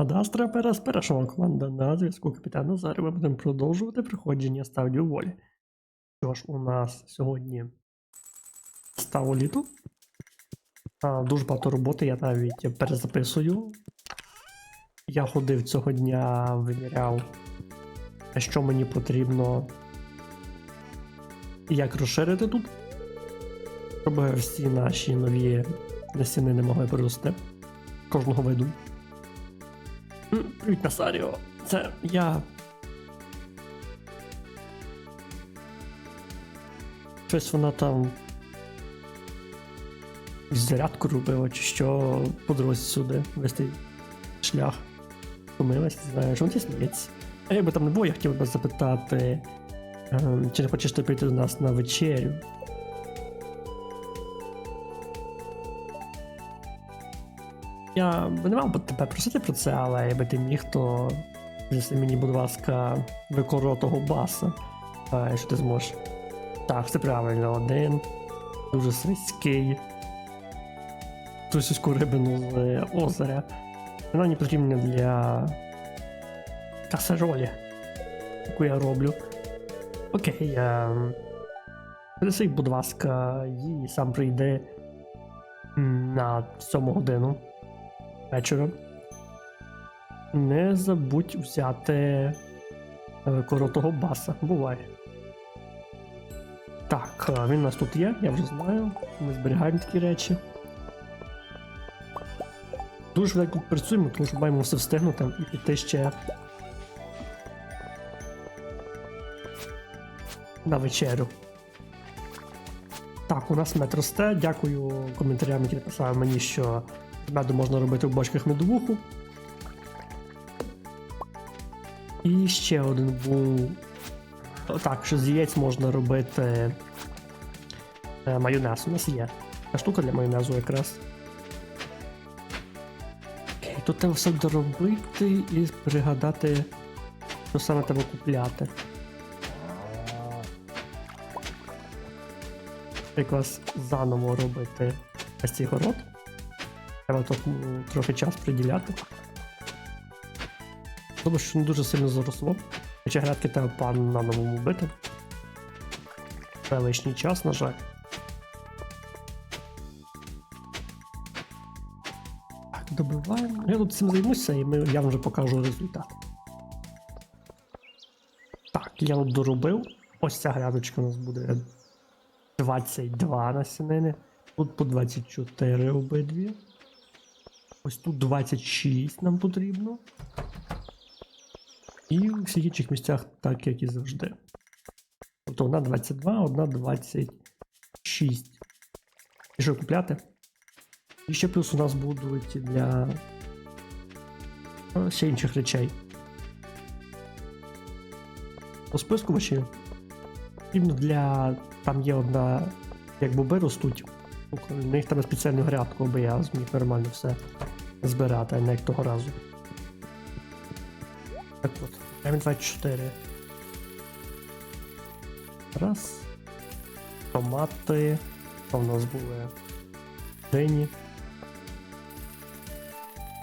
Адастра Перес перешова команда на зв'язку капітан Назар. Ми будемо продовжувати проходження стадію волі. Що ж, у нас сьогодні стало літо. А, дуже багато роботи, я навіть перезаписую. Я ходив цього дня, виміряв, що мені потрібно як розширити тут, щоб всі наші нові насіни не могли прорости кожного виду. Привіт, Насаріо. Це я. Щось вона там. Зарядку робила, чи що по дорозі сюди вести шлях. Помилась, що вона сміється. А якби там не було, я хотів би запитати, ем, чи не хочеш ти прийти до нас на вечерю? Я не мав би тебе просити про це, але якби ти міг, то принеси мені, будь ласка, викоротого баса. А, що ти зможеш. Так, все правильно, один. Дуже свиський. Російську рибину з озера. Вона мені потрібна для касеролі, яку я роблю. Окей, ем, принеси, будь ласка, їй сам прийде на 7 годину вечора. Не забудь взяти е, коротого баса. Буває. Так, е, він у нас тут є, я вже знаю. Ми зберігаємо такі речі. Дуже швидко працюємо, тому що маємо все встигнути і піти ще на вечерю. Так, у нас мед росте. Дякую коментарям, які написали мені, що меду можна робити в бочках медовуху. І ще один був. Так, що з яєць можна робити е, майонез. У нас є. Та штука для майонезу якраз. Окей, тут треба все доробити і пригадати, що саме треба купляти. Якраз заново робити ось цей город. Треба трохи час приділяти. Добре, що не дуже сильно заросло. Хоча грядки треба план на новому бити. Це лишній час, на жаль. Так, добиваємо. Я тут цим займуся і ми, я вже покажу результат. Так, я тут доробив. Ось ця грядочка у нас буде 22 насінини. Тут по 24 обидві. Ось тут 26 нам потрібно. І у всіх інших місцях так, як і завжди. Тобто одна 22, одна 26. І що купляти? І ще плюс у нас будуть для е, ще інших речей. По списку ваші потрібно для. Там є одна, як боби ростуть. У них там спеціальну грядку, аби я зміг нормально все збирати, а не як того разу. Так от, М24. Раз. Томати. Що в нас були? Дині.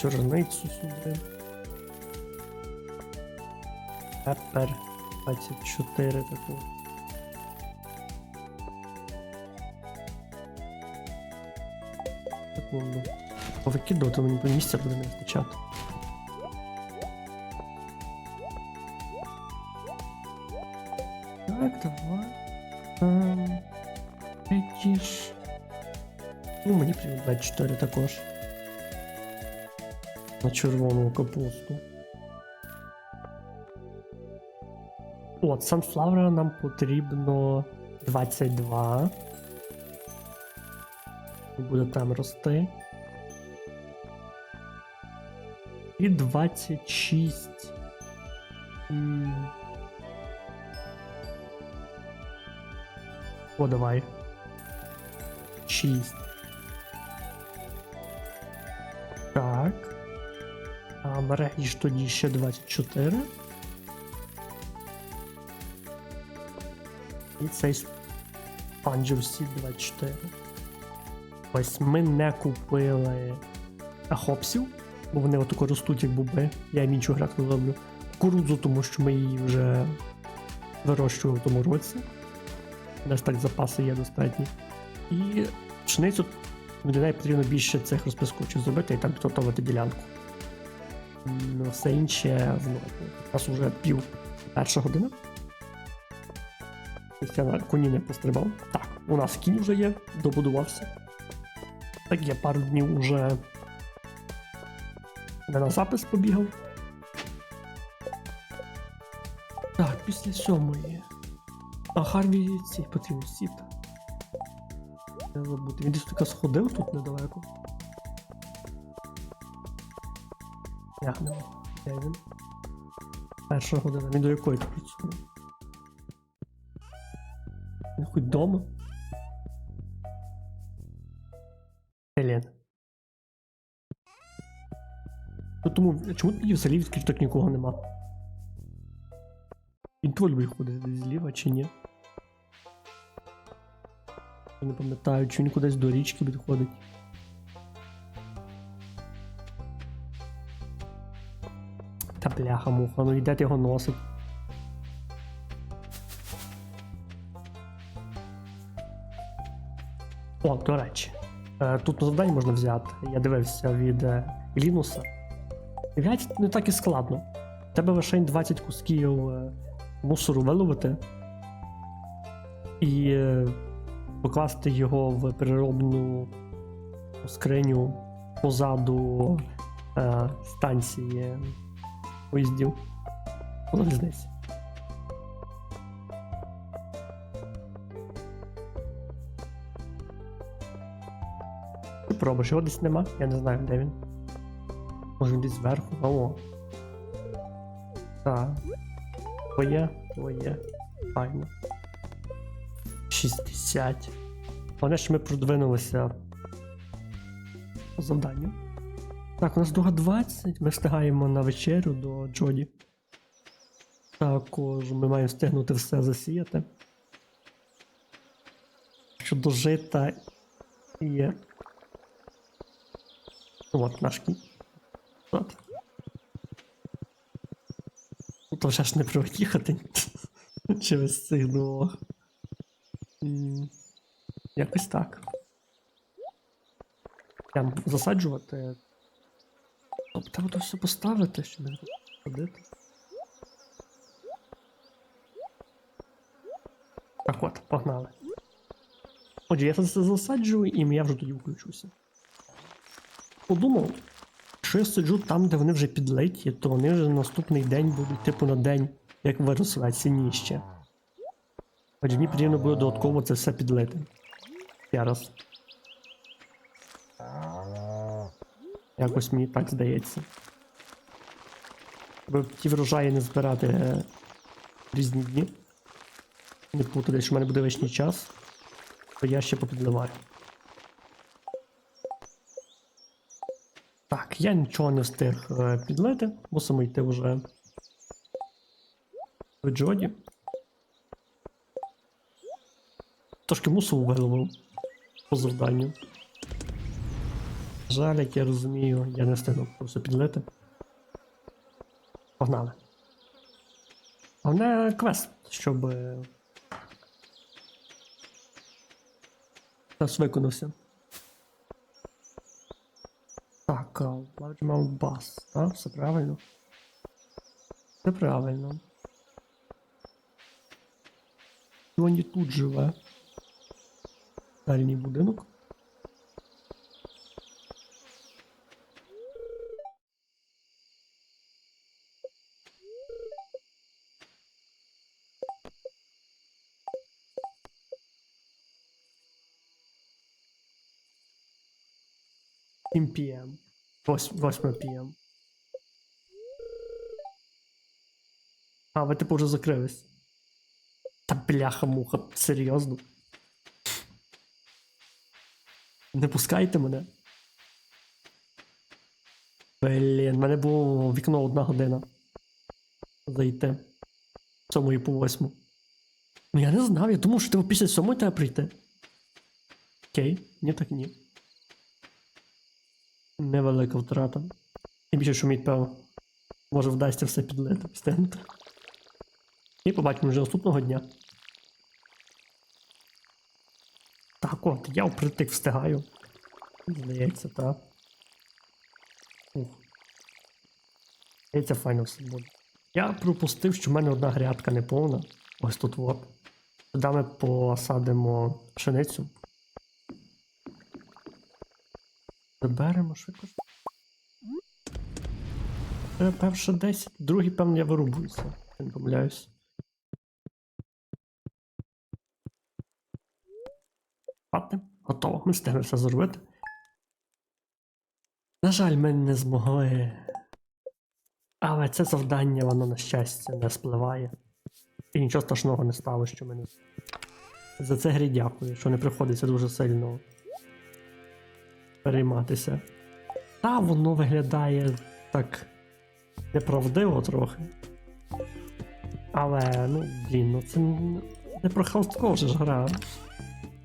Чорницю сюди. Пепер 24 таку. Секунду. Повикидувати мені місця буде не вистачати. Так, давай. Ем, ж. Ну, мені потрібно 24 також. На червону капусту. От, санфлаура нам потрібно 22. Буде там рости. І 26. М. О, давай. 6. Так. А мережі тоді ще 24. І цей спанджер сі 24. Ось ми не купили хопсів. Бо вони отако ростуть, як боби. Я їм іншу грядку зроблю. Кукурудзу, тому що ми її вже вирощували в тому році. У нас так запаси є достатні. І пшеницю для неї потрібно більше цих розпискочів зробити і там підготовити ділянку. Ну, все інше знову. У нас вже пів перша година. Я коні не пострибав. Так, у нас кінь вже є, добудувався. Так, я пару днів уже не на запис побігав. Так, після сьомої. А Харві ці потрібно сіти. Не забути. Він десь таке сходив тут недалеко. Як нема? Де він? Перша година. Він до якої працює? Він хоч дома? Тому, чому тоді в селі відкрито нікого нема? Він твой любить ходить десь зліва чи ні? Я не пам'ятаю, чи він кудись до річки підходить. Та бляха муха, ну і де ти його носить? О, до речі, е, тут на завдання можна взяти. Я дивився від е, Лінуса. Виявляється, не так і складно. Тебе лише 20 кусків е, мусору виловити і е, покласти його в переробну скриню позаду е, станції поїздів по залізниці. Пробуєш, його десь нема, я не знаю, де він. Може десь зверху, о. Так. Твоє, твоє. Файно. 60. Головне, що ми продвинулися по завданню. Так, у нас друга 20. Ми встигаємо на вечерю до Джоді. Також ми маємо встигнути все засіяти. Щодо жита. Ну от наш кінь. От. Тут вже ж не проїхати через цих двох. Якось так. Прям засаджувати. Тобто треба все поставити, щоб не ходити. Так от, погнали. Отже, я це засаджую і я вже тоді включуся. Подумав, якщо я сиджу там, де вони вже підлеті, то вони вже наступний день будуть, типу, на день, як виросли сініще. Отже, мені потрібно буде додатково це все підлити. Я раз. Якось мені так здається. Щоб ті врожаї не збирати е, різні дні. Не плутати, що в мене буде вишній час, то я ще попідливаю. Я нічого не встиг е, підлити, мусимо йти вже в Джоді. Трошки мусу виловив по завданню. Жаль, як я розумію, я не встигну просто підлити. Погнали. Головне квест, щоб. е, Нас виконався. Так, а, Large Mount Bass, так? Все правильно. Все правильно. Він тут живе. Дальній будинок. Сім PM. 8 PM. А, ви типу вже закрились. Та бляха-муха, серйозно. Не пускайте мене. Блін, в мене було вікно одна година. Зайти. Сьомої по восьму. Ну я не знав, я думав, що ти після сьомої треба прийти. Окей, ні, так ні. Невелика втрата. Тим більше, мій пев може вдасться все підлити, встигнути. І побачимо вже наступного дня. Так, от, я впритик встигаю. Здається, так. Ух. Здається, файно все буде. Я пропустив, що в мене одна грядка не повна. Ось тут от. Туди ми посадимо пшеницю. Заберемо швидко. Перше 10, другий, певно, я вирубуюся. Не помиляюсь. Ладно, готово. Ми встигли все зробити. На жаль, ми не змогли. Але це завдання, воно, на щастя, не спливає. І нічого страшного не стало, що мене. За це грі дякую, що не приходиться дуже сильно перейматися. Та воно виглядає так неправдиво трохи. Але, ну, блін, ну це не про халтко вже ж гра.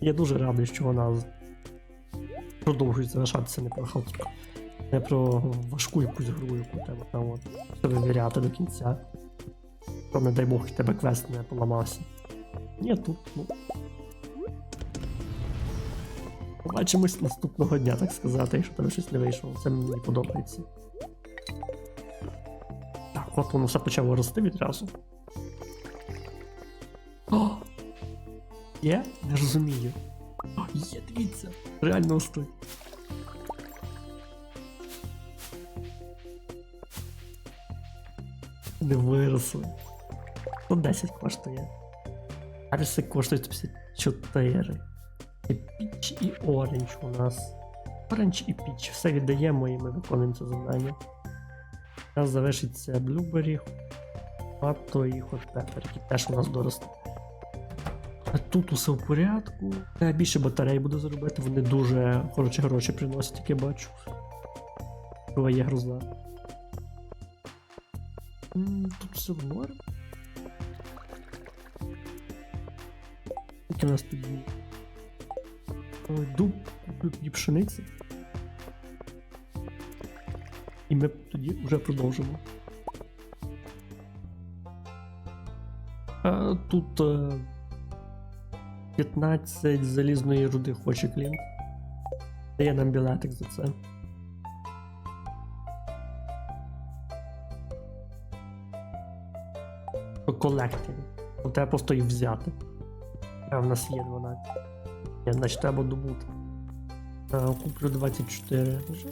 Я дуже радий, що вона продовжує залишатися не про халтко. Не про важку якусь гру, яку треба там от вивіряти до кінця. То не дай Бог, тебе квест не поламався. Ні, тут, ну. Побачимось наступного дня, так сказати, якщо тебе щось не вийшло. Це мені подобається. Так, от воно все почало рости відразу. О! Є? Не розумію. О, є, дивіться. Реально росте. Не виросли. Ну 10 коштує. Ареси коштують 54. Піч і оранж у нас. Оранж і піч. Все віддаємо і ми виконуємо це завдання. У нас завершиться блюбері, Хато і хот-пепер, які теж у нас доросте. А тут усе в порядку. Треба більше батарей буду заробити, вони дуже хороші гроші приносять, як я бачу. Є груза. Тут все в норм. Які у нас тут Дуб, тоді пшениці. І ми тоді вже продовжимо. А, тут е, 15 залізної руди хоче клієнт. Дає нам білетик за це. От треба просто їх взяти. А в нас є 12. Я, значить, треба добути. А, куплю 24. Вже.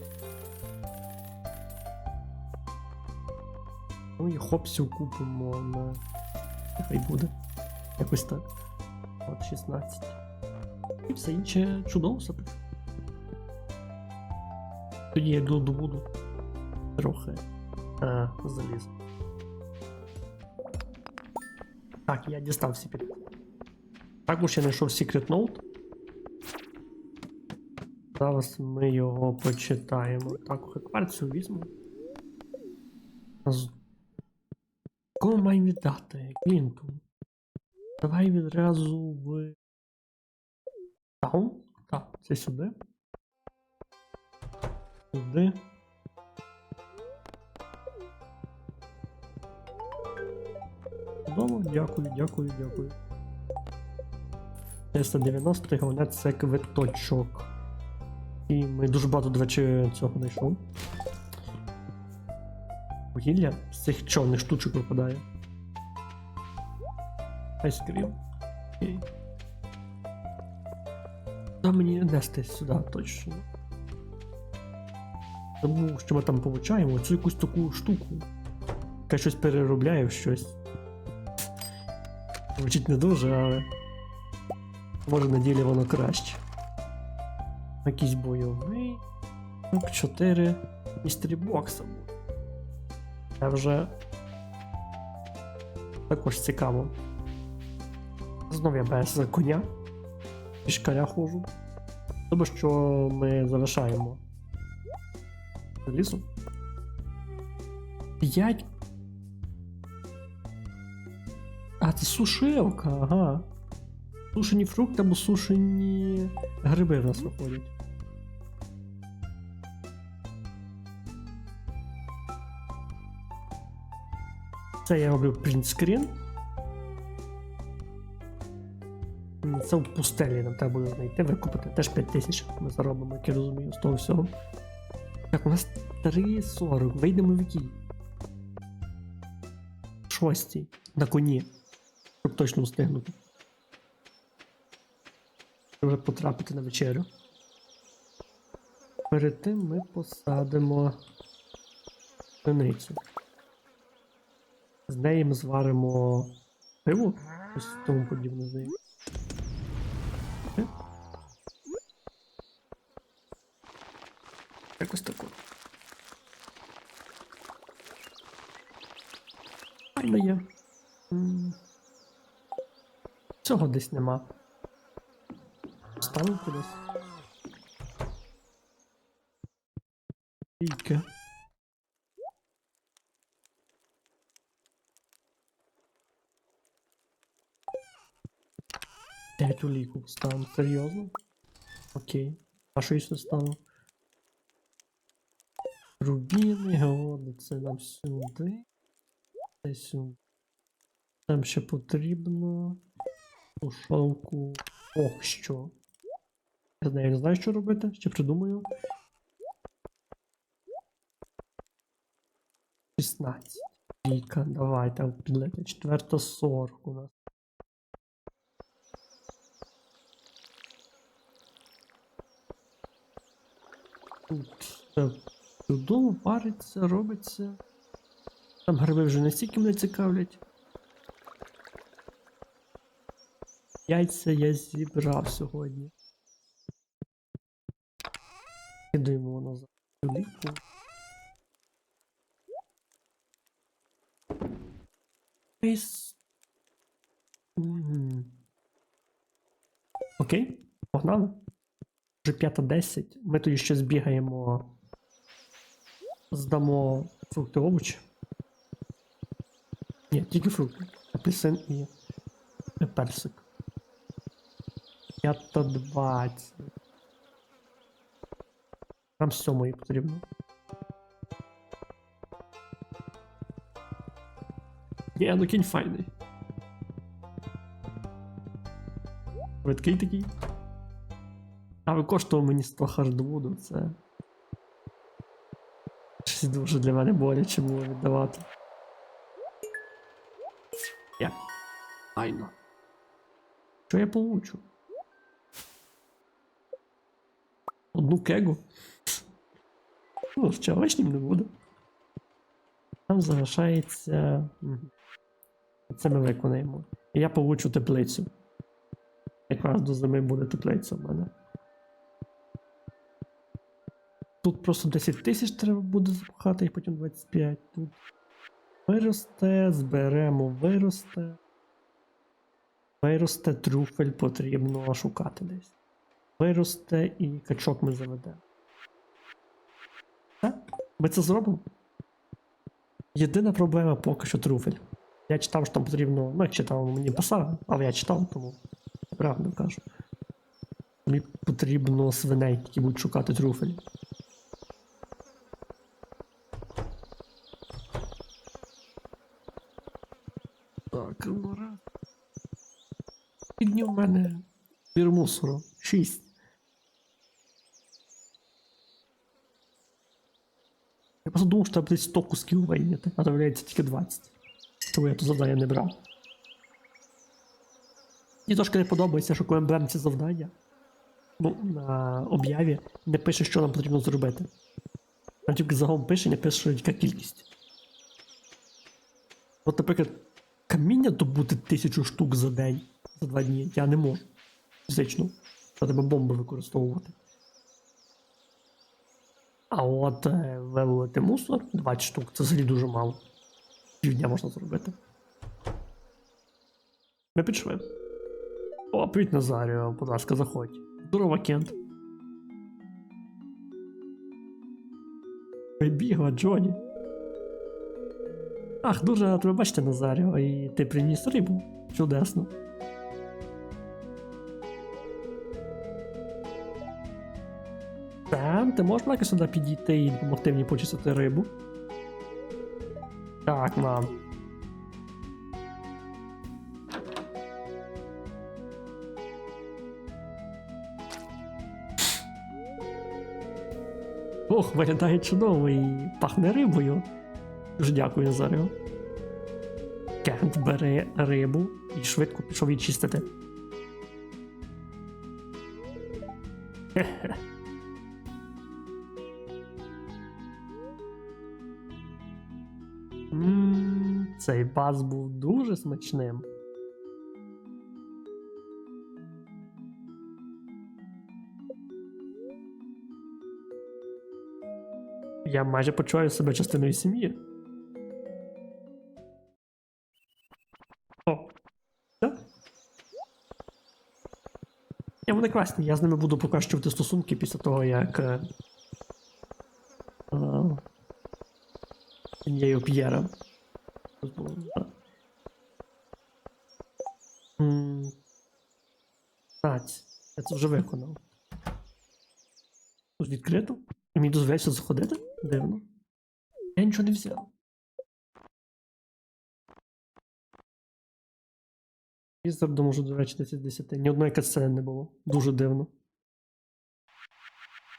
Ну і хопсів купимо на. Хай буде. Якось так. От 16. І все інше чудово все прийшло. Тоді я йду добуду трохи е, залізу. Так, я дістав всі під. Також я знайшов Secret Note. Зараз ми його почитаємо. Так, кварцю візьму. Кого маємо віддати? Клінту. Давай відразу в. Таун? Так, це сюди. Сюди. Чудово, дякую, дякую, дякую. 390 головне це квиточок. І ми дуже багато, до речі, цього знайшов. Вугілля з цих чорних штучок випадає. Айскрім. Окей. Да мені нести сюди точно. Тому що ми там получаємо цю якусь таку штуку. Яка щось переробляє в щось. Звучить не дуже, але. Може на ділі воно краще. Якийсь бойовий. Топ 4 містері бокса буде. Це вже також цікаво. Знову я без коня. Пішкаря ходжу. Тобто, що ми залишаємо лісу. 5. А, це сушилка, ага. Сушені фрукти або сушені гриби в нас виходять. Це я роблю принтскрін. Це в пустелі нам треба буде знайти, викупити. Теж 5 тисяч ми заробимо, як я розумію, з того всього. Так, у нас 3.40. Вийдемо в якій? Шостій. На коні. Щоб точно встигнути. Вже потрапити на вечерю. Перед тим ми посадимо пшеницю. З неї ми зваримо пиво, щось тому подібне з нею. Е? Якось тако. Файно є. Цього десь нема. Ставив кудись. Тільки. У ліку ставимо. Серйозно? Окей. А що ще ставив? Рубіни, це нам сюди. Це сюди. Нам ще потрібно. Тушонку. Ох, що. Я знаю, не знаю, що робити, ще придумаю. 16. Віка, давай, там підлети. Четверта 40 у нас. Тут все чудово париться, робиться. Там гриби вже настільки мене цікавлять. Яйця я зібрав сьогодні. Кидаємо назад в ліку. Ейс. Мгм. Окей, погнали. Вже 5.10. Ми тоді ще збігаємо. Здамо фрукти овочі. Ні, тільки фрукти. Апельсин і персик. 5.20. Нам сьомої потрібно. Є, ну кінь файний. Видкий такий. А коштував мені 100 хардвуду, це. Щось дуже для мене боляче було віддавати. Я. Айно. Що я получу? Одну кегу? Ну, лишнім не буде. Там залишається. Це ми виконаємо. І я получу теплицю. Якраз до зими буде теплиця в мене. Тут просто 10 тисяч треба буде запхати, і потім 25. Тут виросте, зберемо, виросте. Виросте трюфель потрібно шукати десь. Виросте і качок ми заведемо. Так, ми це зробимо. Єдина проблема поки що трюфель. Я читав, що там потрібно. Ну, як читав, мені писав, але я читав, тому правду кажу. Мені потрібно свиней, які будуть шукати трюфель. Так, раз. Підні в мене пір мусору. Шість. Я просто думав, що треба десь 100 кусків вийняти, а то виявляється тільки 20. Тому я тут завдання не брав. Мені трошки не подобається, що коли ми беремо ці завдання, ну, на об'яві не пише, що нам потрібно зробити. Там тільки загалом пише, не пише, яка кількість. От, наприклад, каміння добути тисячу штук за день, за два дні, я не можу. Фізично. Треба бомби використовувати. А от е, вивелити мусор 20 штук, це взагалі дуже мало. Півдня можна зробити. Ми пішли. О, привіт, Назаріо, будь ласка, заходь. Здорово, Кент. Прибігла, Джоні. Ах, дуже рад, ви бачите, Назарю, і ти приніс рибу. Чудесно. Сем, ти можеш якось сюди підійти і допомогти мені почистити рибу? Так, мам. Ох, виглядає чудово і пахне рибою. Дуже дякую за рибу. Кент бере рибу і швидко пішов її чистити. Цей бас був дуже смачним. Я майже почуваю себе частиною сім'ї. Вони класні, я з ними буду покращувати стосунки після того, як. Е, е, П'єра. Я це вже виконав. Тут відкрито. І мені дозволяється заходити? Дивно. Я нічого не взяв. Візарду може, до речі, 10 з 10. Ні одної катсцени не було. Дуже дивно.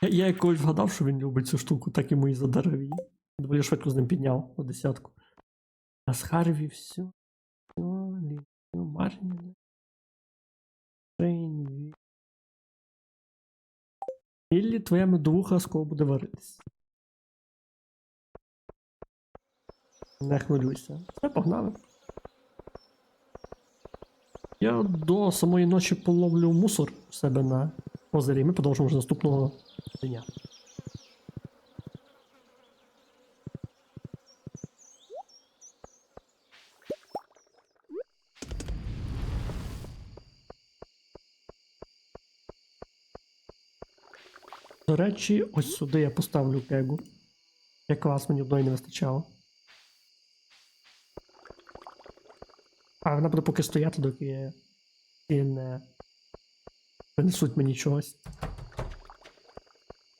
Я, я якось вгадав, що він любить цю штуку, так і задарив її. Доволі швидко з ним підняв на десятку. А з Харві все. Все, лі, Марні. Іллі твоя медовуха скоро буде варитись. Не хвилюйся. Все, погнали. Я до самої ночі половлю мусор у себе на озері. Ми продовжимо вже наступного дня. До речі, ось сюди я поставлю кегу. Якраз мені одної не вистачало. А вона буде поки стояти, доки і не принесуть мені чогось.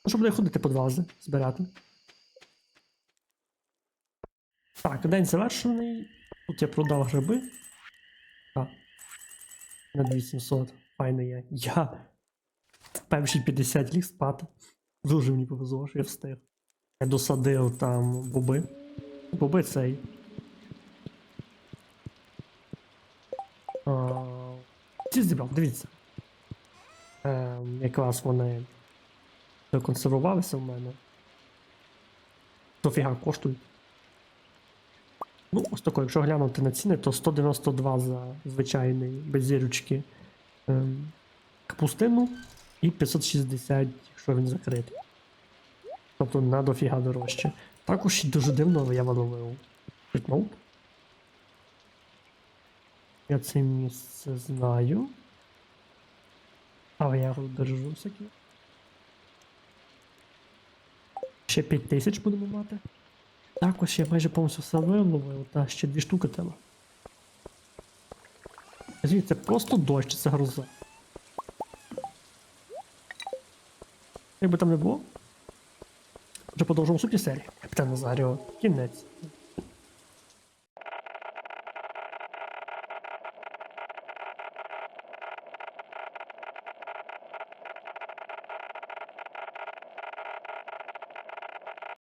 Ну, щоб буде ходити по два рази, збирати. Так, день завершений. Тут я продав гриби. Так. На 2700. Файно є. Я перші 50 ліг спати. Дуже мені повезло, що я встиг. Я досадив там боби. Боби цей. Ці зібрав, дивіться. Ем, якраз вони законсервувалися в мене. Дофіга коштують. Ну, ось тако, якщо глянути на ціни, то 192 за звичайний без зірочки ем, капустину і 560, якщо він закритий. Тобто на дофіга дорожче. Також дуже дивно я виловив Фітноут. Я це місце знаю. Але я держу всякі. Ще 5 тисяч будемо мати. Також я майже повністю все виловив, та ще дві штуки треба. Це просто дощ, це гроза. Як би там не було. Вже продовжимо суті серії. Капітан Назаріо. Кінець.